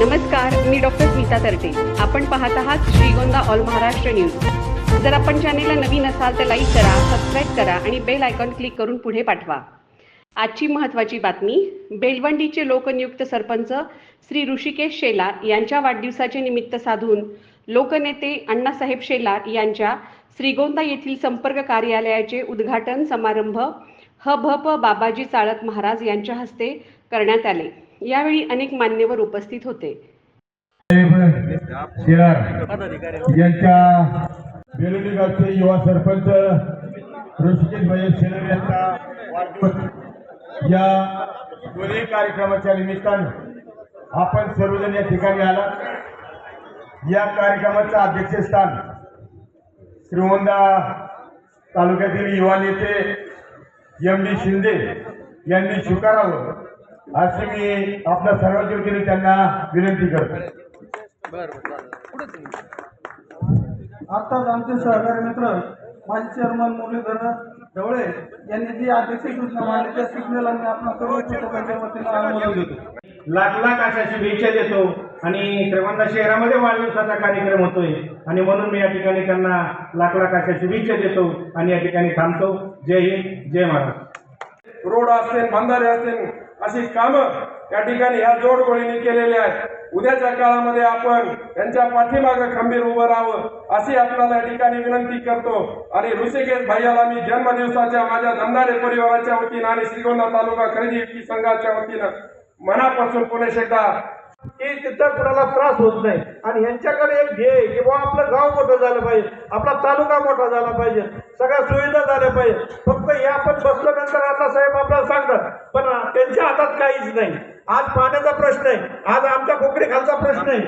नमस्कार मी डॉक्टर स्मिता तरटे आपण पाहत आहात श्रीगोंदा ऑल महाराष्ट्र न्यूज. जर आपण चॅनेलला नवीन असाल तर लाईक करा सबस्क्राईब करा आणि बेल आयकॉन क्लिक करून पुढे पाठवा. आजची महत्त्वाची बातमी बेलवंडीचे लोकनियुक्त सरपंच श्री ऋषिकेश शेलार यांच्या वाढदिवसाचे निमित्त साधून लोकनेते अण्णासाहेब शेलार यांच्या श्रीगोंदा येथील संपर्क कार्यालयाचे उद्घाटन समारंभ ह भ प बाबाजी चाळक महाराज यांच्या हस्ते करण्यात आले. यावेळी अनेक मान्यवर उपस्थित होते. यांच्या बेलोली गावचे युवा सरपंच ऋषिकेश भाई यांचा वाढदिवस. या दोन्ही कार्यक्रमाच्या निमित्तानं आपण सर्वजण या ठिकाणी आला. या कार्यक्रमाचं अध्यक्षस्थान श्रीगोंदा तालुक्यातील युवा नेते एम डी शिंदे यांनी स्वीकारावं. अशी मी आपल्या सर्वांच्या वतीने त्यांना विनंती करतो. आत्ताच आमचे सहकारी मित्र माजी चेअरमन मुरलीधर ढवळे यांनी जी अध्यक्ष सूचना मांडली त्या सूचनेला मी आपल्या सर्व कुटुंबाच्या वतीनं अनुमोदन देतो. लाख लाख अशा शुभेच्छा देतो आणि श्रीगोंदा शहरामध्ये वाढदिवसाचा कार्यक्रम होतोय. आणि म्हणून मी या ठिकाणी त्यांना लाख लाख अशा शुभेच्छा देतो आणि या ठिकाणी थांबतो. जय हिंद जय महाराष्ट्र. रोड असतील बंधारे असतील अशी कामं या ठिकाणी ह्या जोडगोळीने केलेली आहेत. उद्याच्या काळामध्ये आपण यांच्या पाठीमागं खंबीर उभं राहावं अशी आपल्याला या ठिकाणी विनंती करतो. आणि ऋषिकेश भैयाला मी जन्मदिवसाच्या माझ्या धंदारे परिवाराच्या वतीनं आणि श्रीगोंदा तालुका खरेदी विक्री संघाच्या वतीनं मनापासून पुन्हा एकदा की तिथं कुणाला त्रास होत नाही. आणि यांच्याकडे एक ध्येय की बाबा आपलं गाव मोठं झालं पाहिजे आपला तालुका मोठा झाला पाहिजे सगळ्या सुविधा झाल्या पाहिजे. फक्त हे आपण बसल्यानंतर आता साहेब आपल्याला सांगतात पण त्यांच्या हातात काहीच नाही. आज पाण्याचा प्रश्न आहे आज आमच्या कोकणी खालचा प्रश्न आहे.